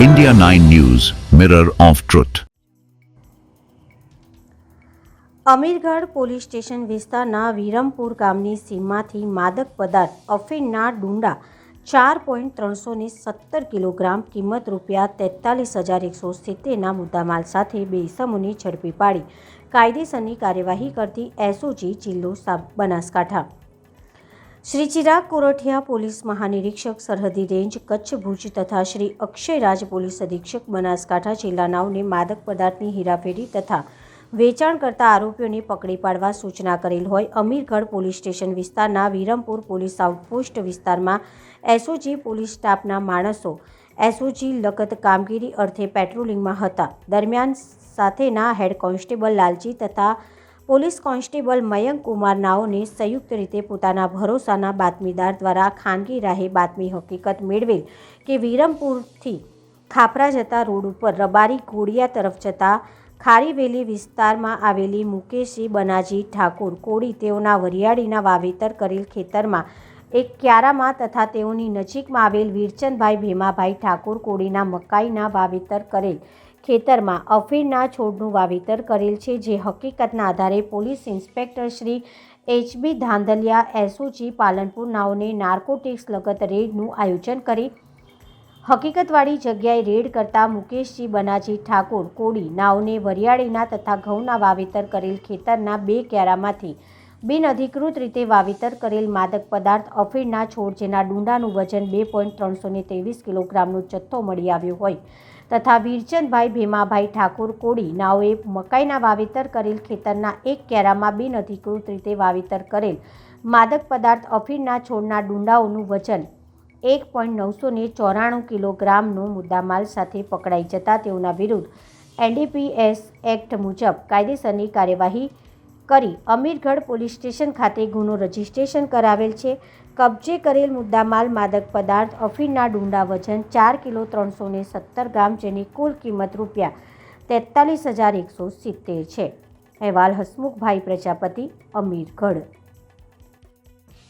India 9 News, Mirror of Truth. Amirgadh police station વિસ્તારના વિરમપુર ગામની સીમમાંથી માદક પદાર્થ અફીણના ડુંડા ચાર પોઈન્ટ ત્રણસો ને સત્તર કિલોગ્રામ કિંમત રૂપિયા તેતાલીસ હજાર એકસો સિત્તેરના મુદ્દામાલ સાથે બે ઇસમોને ઝડપી પાડી કાયદેસરની કાર્યવાહી કરતી એસઓજી જિલ્લો બનાસકાંઠા શ્રી ચિરાગ કોરઠિયા પોલીસ મહાનિરીક્ષક, સરહદી રેન્જ, કચ્છ ભુજ તથા શ્રી અક્ષયરાજ પોલીસ અધિક્ષક, બનાસકાંઠા જિલ્લાનાઓને માદક પદાર્થની હેરાફેરી તથા વેચાણ કરતા આરોપીઓને પકડી પાડવા સૂચના કરેલ હોય. અમીરગઢ પોલીસ સ્ટેશન વિસ્તારના વિરમપુર પોલીસ આઉટપોસ્ટ વિસ્તારમાં એસઓજી પોલીસ સ્ટાફના માણસો એસઓજી લગત કામગીરી અર્થે પેટ્રોલિંગમાં હતા. દરમિયાન સાથેના હેડ કોન્સ્ટેબલ લાલજી તથા પોલીસ કોન્સ્ટેબલ મયંક કુમાર નાઓને સંયુક્ત રીતે પોતાના ભરોસાના બાતમીદાર દ્વારા ખાનગી રાહે બાતમી હકીકત મેળવેલ કે વિરમપુરથી ખાપરા જતા રોડ ઉપર રબારી ઘોડિયા તરફ જતા ખારીવેલી વિસ્તારમાં આવેલી મુકેશજી બનાજી ઠાકોર કોળી તેઓના વરિયાળીના વાવેતર કરેલ ખેતરમાં એક ક્યારામાં તથા તેઓની નજીકમાં આવેલ વીરચંદભાઈ ભીમાભાઈ ઠાકુર કોળીના મકાઈના વાવેતર કરેલ ખેતરમાં અફીણના છોડનું વાવેતર કરેલ છે, જે હકીકતના આધારે police inspector Shri HB Dhandhaliya SOG Palanpur નાઓને narcotics લગત રેડનું આયોજન કરી હકીકતવાળી જગ્યાએ રેડ કરતા મુકેશજી બનાજી ઠાકોર કોડી નાવને વરિયાળીના તથા ઘઉંના વાવેતર કરેલ ખેતરના બે ક્યારામાંથી બિનઅધિકૃત રીતે વાવેતર કરેલ માદક પદાર્થ અફીણના છોડ જેના ડુંડાનું વજન બે પોઈન્ટ ત્રણસો ત્રેવીસ કિલોગ્રામનો જથ્થો મળી આવ્યો હોય. તથા વીરચંદભાઈ ભીમાભાઈ ઠાકોર કોડી નાઓએ મકાઈના વાવેતર કરેલ ખેતરના એક ક્યારામાં બિનઅધિકૃત રીતે વાવેતર કરેલ માદક પદાર્થ અફીણના છોડના ડુંડાઓનું વજન એક પોઈન્ટ નવસો ને ચોરાણું કિલોગ્રામનો મુદ્દામાલ સાથે પકડાઈ જતા તેઓના વિરુદ્ધ એનડીપીએસ એક્ટ મુજબ કાયદેસરની કાર્યવાહી કરી અમીરગઢ પોલીસ સ્ટેશન ખાતે ગુનો રજીસ્ટ્રેશન કરાવેલ છે. કબજે કરેલ મુદ્દામાલ માદક પદાર્થ અફીણના ડુંડા વજન ચાર કિલો ત્રણસો ને સત્તર ગ્રામ જેની કુલ કિંમત રૂપિયા તેતાલીસ હજાર એકસો સિત્તેર છે. અહેવાલ હસમુખભાઈ પ્રજાપતિ, અમીરગઢ.